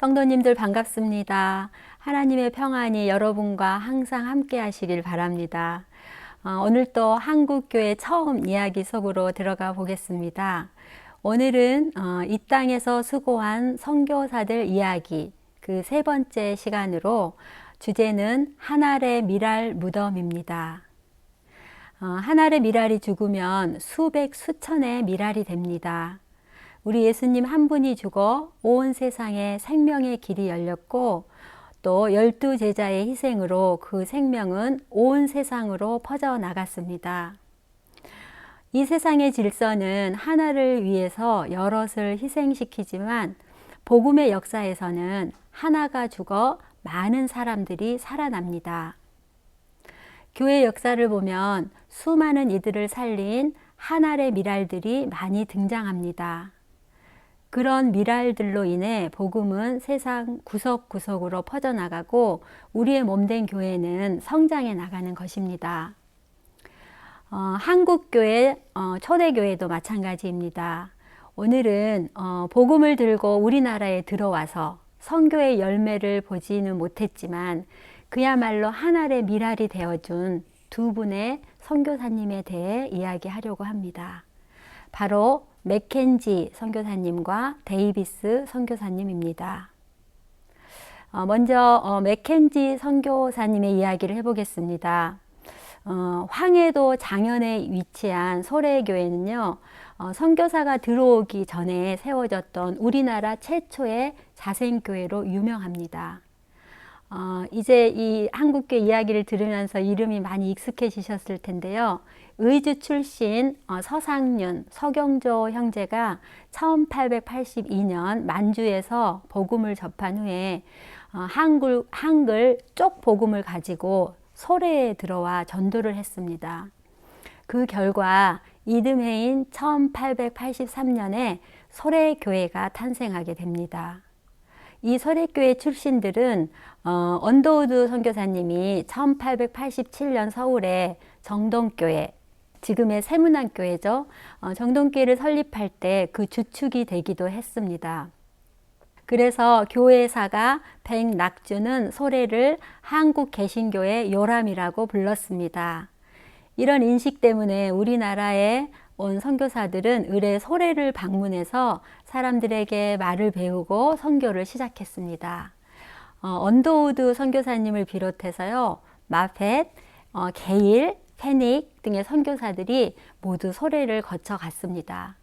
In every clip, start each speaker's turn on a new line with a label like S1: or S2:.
S1: 성도님들 반갑습니다. 하나님의 평안이 여러분과 항상 함께 하시길 바랍니다. 어, 오늘 또 한국교회 처음 이야기 속으로 들어가 보겠습니다. 오늘은 어, 이 땅에서 수고한 선교사들 이야기 그 세 번째 시간으로 주제는 하늘의 미랄 무덤입니다. 어, 하늘의 미랄이 죽으면 수백 수천의 미랄이 됩니다. 우리 예수님 한 분이 죽어 온 세상에 생명의 길이 열렸고 또 열두 제자의 희생으로 그 생명은 온 세상으로 퍼져 나갔습니다. 이 세상의 질서는 하나를 위해서 여럿을 희생시키지만 복음의 역사에서는 하나가 죽어 많은 사람들이 살아납니다. 교회 역사를 보면 수많은 이들을 살린 하나의 미랄들이 많이 등장합니다. 그런 미랄들로 인해 복음은 세상 구석구석으로 퍼져나가고 우리의 몸된 교회는 성장해 나가는 것입니다. 어, 한국교회, 어, 초대교회도 마찬가지입니다. 오늘은 어, 복음을 들고 우리나라에 들어와서 성교의 열매를 보지는 못했지만 그야말로 하늘의 미랄이 되어준 두 분의 선교사님에 대해 이야기하려고 합니다. 바로 맥켄지 선교사님과 데이비스 선교사님입니다. 어, 먼저 어, 맥켄지 선교사님의 이야기를 해보겠습니다. 어, 황해도 장현에 위치한 소래교회는요, 어, 선교사가 들어오기 전에 세워졌던 우리나라 최초의 자생교회로 유명합니다. 어, 이제 이 한국교 이야기를 들으면서 이름이 많이 익숙해지셨을 텐데요. 의주 출신 어, 서상윤, 서경조 형제가 1882년 만주에서 복음을 접한 후에 어, 한글, 한글 쪽 복음을 가지고 소래에 들어와 전도를 했습니다. 그 결과 이듬해인 1883년에 소래교회가 탄생하게 됩니다. 이 소래교회 출신들은 어, 언더우드 선교사님이 1887년 서울에 정동교회, 지금의 세문안교회죠. 어, 정동교회를 설립할 때 그 주축이 되기도 했습니다. 그래서 교회사가 백낙주는 소래를 한국 개신교의 요람이라고 불렀습니다. 이런 인식 때문에 우리나라에 온 선교사들은 의뢰 소래를 방문해서 사람들에게 말을 배우고 선교를 시작했습니다. 어, 언더우드 선교사님을 비롯해서요, 마펫, 어, 게일, 페닉 등의 선교사들이 모두 소래를 거쳐 갔습니다.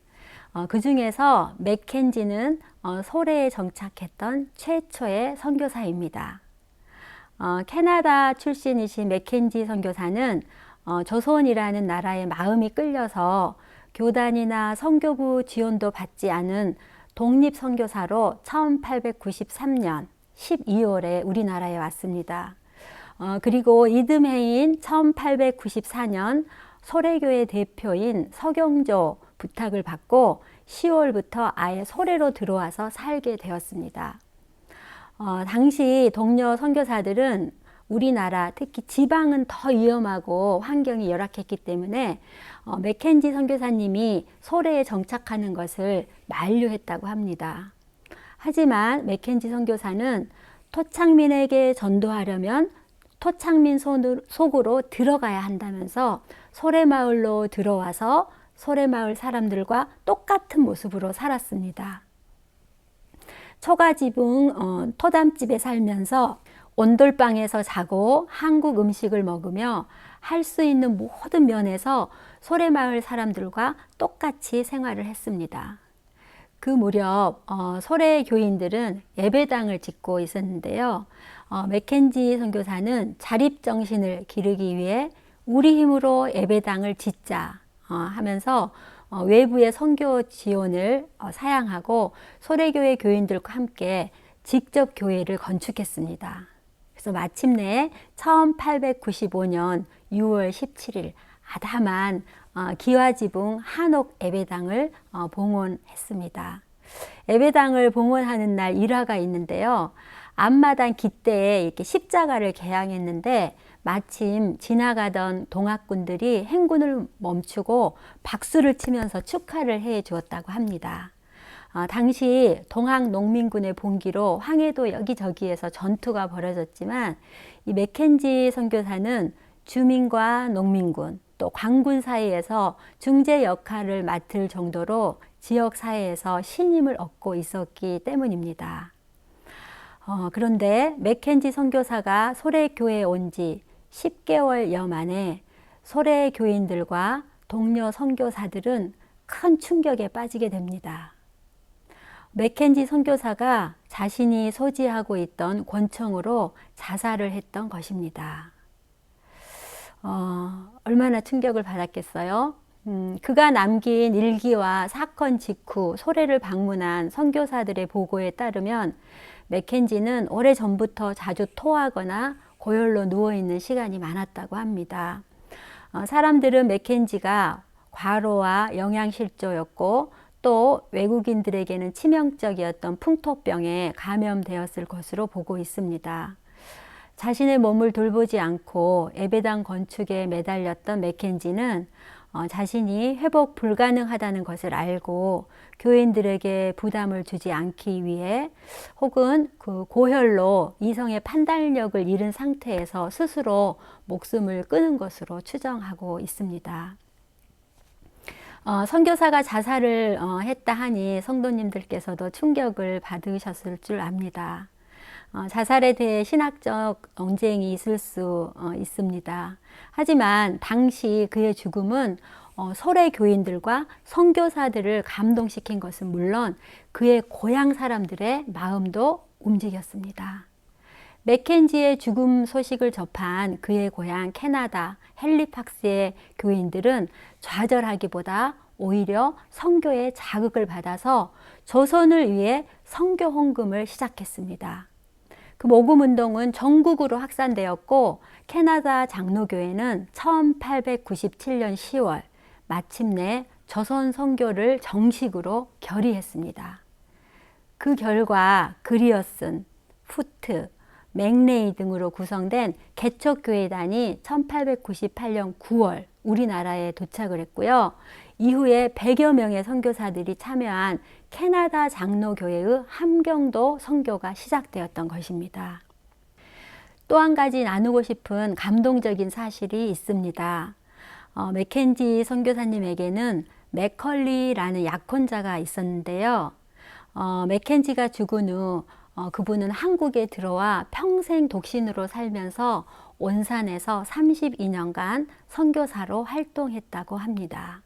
S1: 어, 그 중에서 맥켄지는 어, 소래에 정착했던 최초의 선교사입니다. 어, 캐나다 출신이신 맥켄지 선교사는 어, 조선이라는 나라의 마음이 끌려서 교단이나 선교부 지원도 받지 않은 독립 선교사로 1893년 12월에 우리나라에 왔습니다. 어, 그리고 이듬해인 1894년 소래교회 대표인 서경조 부탁을 받고 10월부터 아예 소래로 들어와서 살게 되었습니다. 어, 당시 동료 선교사들은 우리나라 특히 지방은 더 위험하고 환경이 열악했기 때문에 어, 맥켄지 선교사님이 소래에 정착하는 것을 만류했다고 합니다. 하지만 맥켄지 선교사는 토착민에게 전도하려면 토착민 속으로 들어가야 한다면서 소래마을로 들어와서 소래마을 사람들과 똑같은 모습으로 살았습니다. 초가지붕 어, 토담집에 살면서 온돌방에서 자고 한국 음식을 먹으며 할 수 있는 모든 면에서 소래마을 사람들과 똑같이 생활을 했습니다. 그 무렵 어, 소래 교인들은 예배당을 짓고 있었는데요. 어, 맥켄지 선교사는 자립 정신을 기르기 위해 우리 힘으로 예배당을 짓자 어, 하면서 어, 외부의 선교 지원을 어, 사양하고 소래교회 교인들과 함께 직접 교회를 건축했습니다. 그래서 마침내 1895년 6월 17일 아담한 어, 기와지붕 한옥 예배당을 어, 봉헌했습니다. 예배당을 봉헌하는 날 일화가 있는데요. 앞마당 기대에 이렇게 십자가를 개양했는데 마침 지나가던 동학군들이 행군을 멈추고 박수를 치면서 축하를 해 주었다고 합니다. 어, 당시 동학 농민군의 봉기로 황해도 여기저기에서 전투가 벌어졌지만 이 맥켄지 선교사는 주민과 농민군 또 광군 사이에서 중재 역할을 맡을 정도로 지역 사회에서 신임을 얻고 있었기 때문입니다. 어, 그런데 맥켄지 선교사가 소래 교회에 온 지 10개월여 만에 소래 교인들과 동료 선교사들은 큰 충격에 빠지게 됩니다. 맥켄지 선교사가 자신이 소지하고 있던 권총으로 자살을 했던 것입니다. 어, 얼마나 충격을 받았겠어요? 음, 그가 남긴 일기와 사건 직후 소래를 방문한 선교사들의 보고에 따르면 맥켄지는 오래 전부터 자주 토하거나 고열로 누워 있는 시간이 많았다고 합니다. 어, 사람들은 맥켄지가 과로와 영양실조였고 또 외국인들에게는 치명적이었던 풍토병에 감염되었을 것으로 보고 있습니다. 자신의 몸을 돌보지 않고 에베당 건축에 매달렸던 맥켄지는 어, 자신이 회복 불가능하다는 것을 알고 교인들에게 부담을 주지 않기 위해 혹은 그 고혈로 이성의 판단력을 잃은 상태에서 스스로 목숨을 끊은 것으로 추정하고 있습니다. 어, 선교사가 자살을 어, 했다 하니 성도님들께서도 충격을 받으셨을 줄 압니다. 어, 자살에 대해 신학적 언쟁이 있을 수 어, 있습니다. 하지만 당시 그의 죽음은 어, 설의 교인들과 선교사들을 감동시킨 것은 물론 그의 고향 사람들의 마음도 움직였습니다. 맥켄지의 죽음 소식을 접한 그의 고향 캐나다 헬리팍스의 교인들은 좌절하기보다 오히려 선교의 자극을 받아서 조선을 위해 선교 헌금을 시작했습니다. 그 모금 운동은 전국으로 확산되었고 캐나다 장로교회는 1897년 10월 마침내 조선 선교를 정식으로 결의했습니다. 그 결과 그리어슨, 푸트, 맥레이 등으로 구성된 개척교회단이 1898년 9월 우리나라에 도착을 했고요. 이후에 100여 명의 선교사들이 참여한 캐나다 장로교회의 함경도 선교가 시작되었던 것입니다. 또 한 가지 나누고 싶은 감동적인 사실이 있습니다. 어, 맥켄지 선교사님에게는 맥컬리라는 약혼자가 있었는데요. 어, 맥켄지가 죽은 후 어, 그분은 한국에 들어와 평생 독신으로 살면서 온산에서 32년간 선교사로 활동했다고 합니다.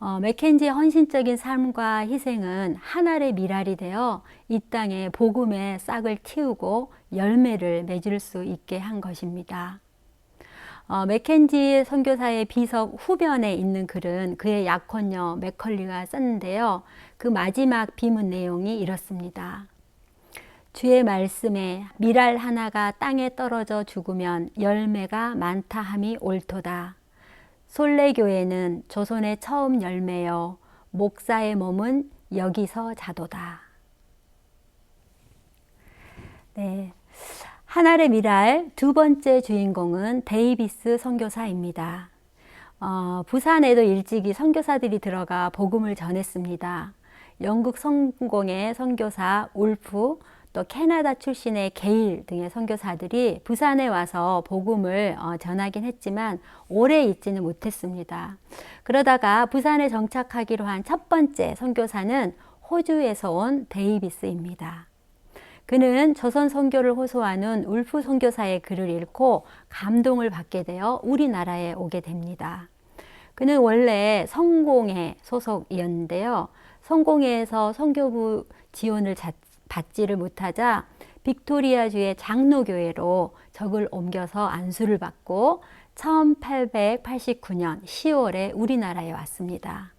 S1: 어, 맥켄지의 헌신적인 삶과 희생은 하늘의 미랄이 되어 이 땅에 복음의 싹을 틔우고 열매를 맺을 수 있게 한 것입니다. 어, 맥켄지 선교사의 비석 후변에 있는 글은 그의 약혼녀 맥컬리가 썼는데요. 그 마지막 비문 내용이 이렇습니다. 주의 말씀에 미랄 하나가 땅에 떨어져 죽으면 열매가 많다 함이 옳도다. 솔레교회는 조선의 처음 열매여 목사의 몸은 여기서 자도다. 네. 하나의 미랄 두 번째 주인공은 데이비스 선교사입니다. 어, 부산에도 일찍이 선교사들이 들어가 복음을 전했습니다. 영국 성공의 선교사 울프 또 캐나다 출신의 게일 등의 선교사들이 부산에 와서 복음을 어, 전하긴 했지만 오래 있지는 못했습니다. 그러다가 부산에 정착하기로 한 첫 번째 선교사는 호주에서 온 데이비스입니다. 그는 조선 선교를 호소하는 울프 선교사의 글을 읽고 감동을 받게 되어 우리나라에 오게 됩니다. 그는 원래 성공회 소속이었는데요. 성공회에서 선교부 지원을 받지를 못하자 빅토리아주의 장로교회로 적을 옮겨서 안수를 받고 1889년 10월에 우리나라에 왔습니다.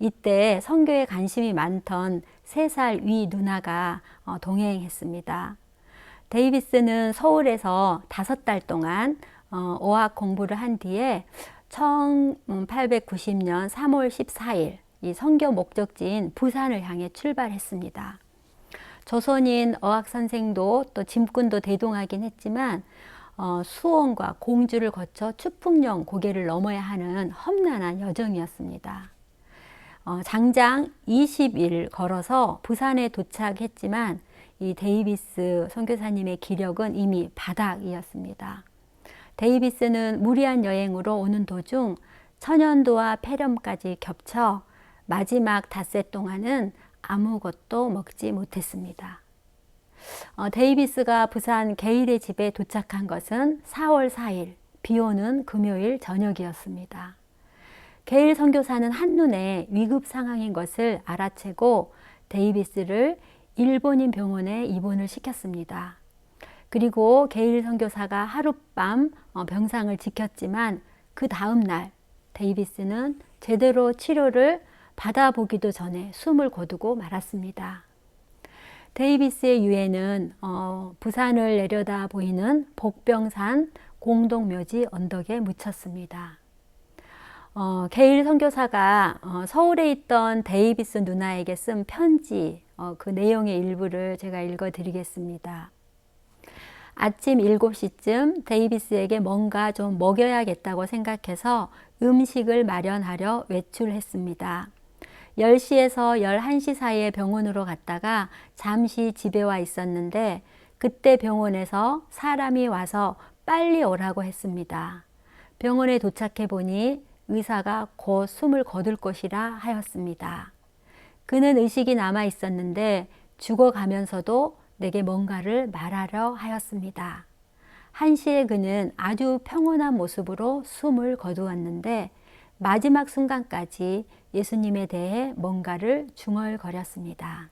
S1: 이때 선교에 관심이 많던 3살 위 누나가 어, 동행했습니다. 데이비스는 서울에서 다섯 달 동안 어, 어학 공부를 한 뒤에 1890년 3월 14일 이 선교 목적지인 부산을 향해 출발했습니다. 조선인 어학 선생도 또 짐꾼도 대동하긴 했지만 어, 수원과 공주를 거쳐 추풍령 고개를 넘어야 하는 험난한 여정이었습니다. 어, 장장 20일 걸어서 부산에 도착했지만 이 데이비스 선교사님의 기력은 이미 바닥이었습니다. 데이비스는 무리한 여행으로 오는 도중 천연도와 폐렴까지 겹쳐 마지막 닷새 동안은 아무것도 먹지 못했습니다. 어, 데이비스가 부산 게일의 집에 도착한 것은 4월 4일 비 오는 금요일 저녁이었습니다. 게일 선교사는 한눈에 위급 상황인 것을 알아채고 데이비스를 일본인 병원에 입원을 시켰습니다. 그리고 게일 선교사가 하룻밤 어, 병상을 지켰지만 그 다음 날 데이비스는 제대로 치료를 받아보기도 전에 숨을 거두고 말았습니다. 데이비스의 유해는 어, 부산을 내려다 보이는 복병산 공동묘지 언덕에 묻혔습니다. 어, 게일 선교사가 어, 서울에 있던 데이비스 누나에게 쓴 편지 어, 그 내용의 일부를 제가 읽어드리겠습니다. 아침 7시쯤 데이비스에게 뭔가 좀 먹여야겠다고 생각해서 음식을 마련하려 외출했습니다. 10시에서 11시 사이에 병원으로 갔다가 잠시 집에 와 있었는데 그때 병원에서 사람이 와서 빨리 오라고 했습니다. 병원에 도착해 보니 의사가 곧 숨을 거둘 것이라 하였습니다. 그는 의식이 남아 있었는데 죽어가면서도 내게 뭔가를 말하려 하였습니다. 한시에 그는 아주 평온한 모습으로 숨을 거두었는데 마지막 순간까지 예수님에 대해 뭔가를 중얼거렸습니다.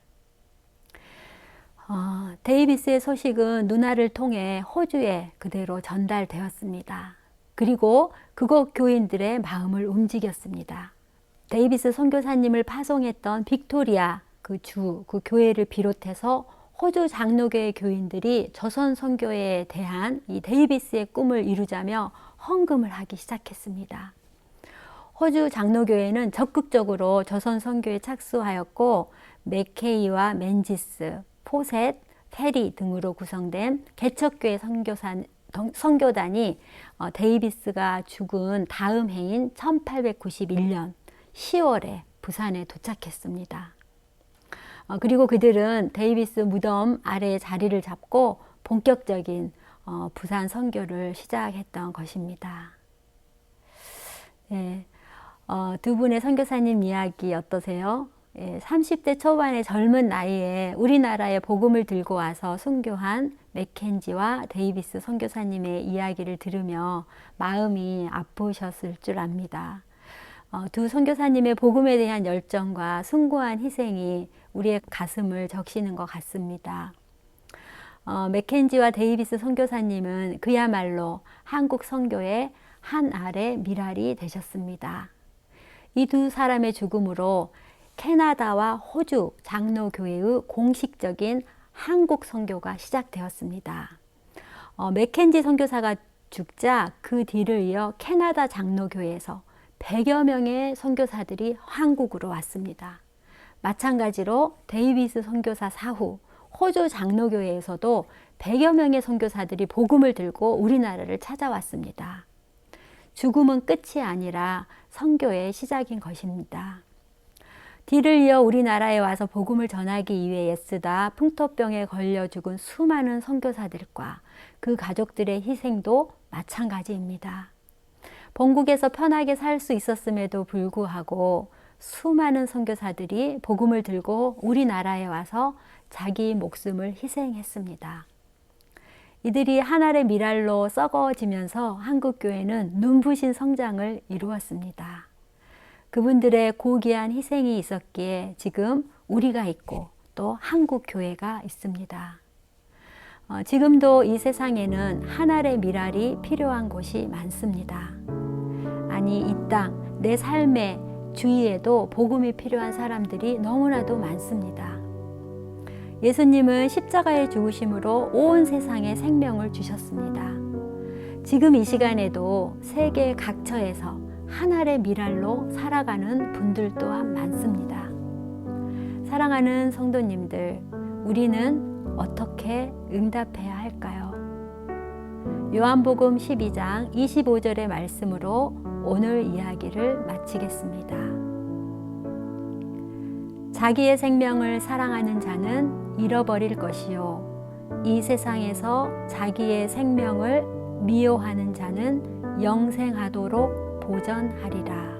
S1: 어, 데이비스의 소식은 누나를 통해 호주에 그대로 전달되었습니다. 그리고 그곳 교인들의 마음을 움직였습니다. 데이비스 선교사님을 파송했던 빅토리아 그 주, 그 교회를 비롯해서 호주 장로교회 교인들이 조선 선교에 대한 이 데이비스의 꿈을 이루자며 헌금을 하기 시작했습니다. 호주 장로교회는 적극적으로 조선 선교에 착수하였고 맥케이와 맨지스, 포셋, 페리 등으로 구성된 개척교회 선교사, 선교단이 어, 데이비스가 죽은 다음 해인 1891년 10월에 부산에 도착했습니다. 어, 그리고 그들은 데이비스 무덤 아래에 자리를 잡고 본격적인 어, 부산 선교를 시작했던 것입니다. 네, 어, 두 분의 선교사님 이야기 어떠세요? 예, 30대 초반의 젊은 나이에 우리나라에 복음을 들고 와서 순교한 맥켄지와 데이비스 선교사님의 이야기를 들으며 마음이 아프셨을 줄 압니다. 어, 두 선교사님의 복음에 대한 열정과 숭고한 희생이 우리의 가슴을 적시는 것 같습니다. 어, 맥켄지와 데이비스 선교사님은 그야말로 한국 선교의 한 알의 미랄이 되셨습니다. 이 두 사람의 죽음으로 캐나다와 호주 장로교회의 공식적인 한국 선교가 시작되었습니다. 어, 맥켄지 선교사가 죽자 그 뒤를 이어 캐나다 장로교회에서 100여 명의 선교사들이 한국으로 왔습니다. 마찬가지로 데이비스 선교사 사후 호주 장로교회에서도 100여 명의 선교사들이 복음을 들고 우리나라를 찾아왔습니다. 죽음은 끝이 아니라 선교의 시작인 것입니다. 뒤를 이어 우리나라에 와서 복음을 전하기 위해 애쓰다 풍토병에 걸려 죽은 수많은 선교사들과 그 가족들의 희생도 마찬가지입니다. 본국에서 편하게 살 수 있었음에도 불구하고 수많은 선교사들이 복음을 들고 우리나라에 와서 자기 목숨을 희생했습니다. 이들이 하나의 미랄로 썩어지면서 한국 교회는 눈부신 성장을 이루었습니다. 그분들의 고귀한 희생이 있었기에 지금 우리가 있고 또 한국 교회가 있습니다. 어, 지금도 이 세상에는 하나의 미랄이 필요한 곳이 많습니다. 아니 이 땅, 내 삶의 주위에도 복음이 필요한 사람들이 너무나도 많습니다. 예수님은 십자가의 죽으심으로 온 세상에 생명을 주셨습니다. 지금 이 시간에도 세계 각처에서 하나의 미랄로 살아가는 분들 또한 많습니다. 사랑하는 성도님들, 우리는 어떻게 응답해야 할까요? 요한복음 12장 25절의 말씀으로 오늘 이야기를 마치겠습니다. 자기의 생명을 사랑하는 자는 잃어버릴 것이요. 이 세상에서 자기의 생명을 미워하는 자는 영생하도록 보전하리라.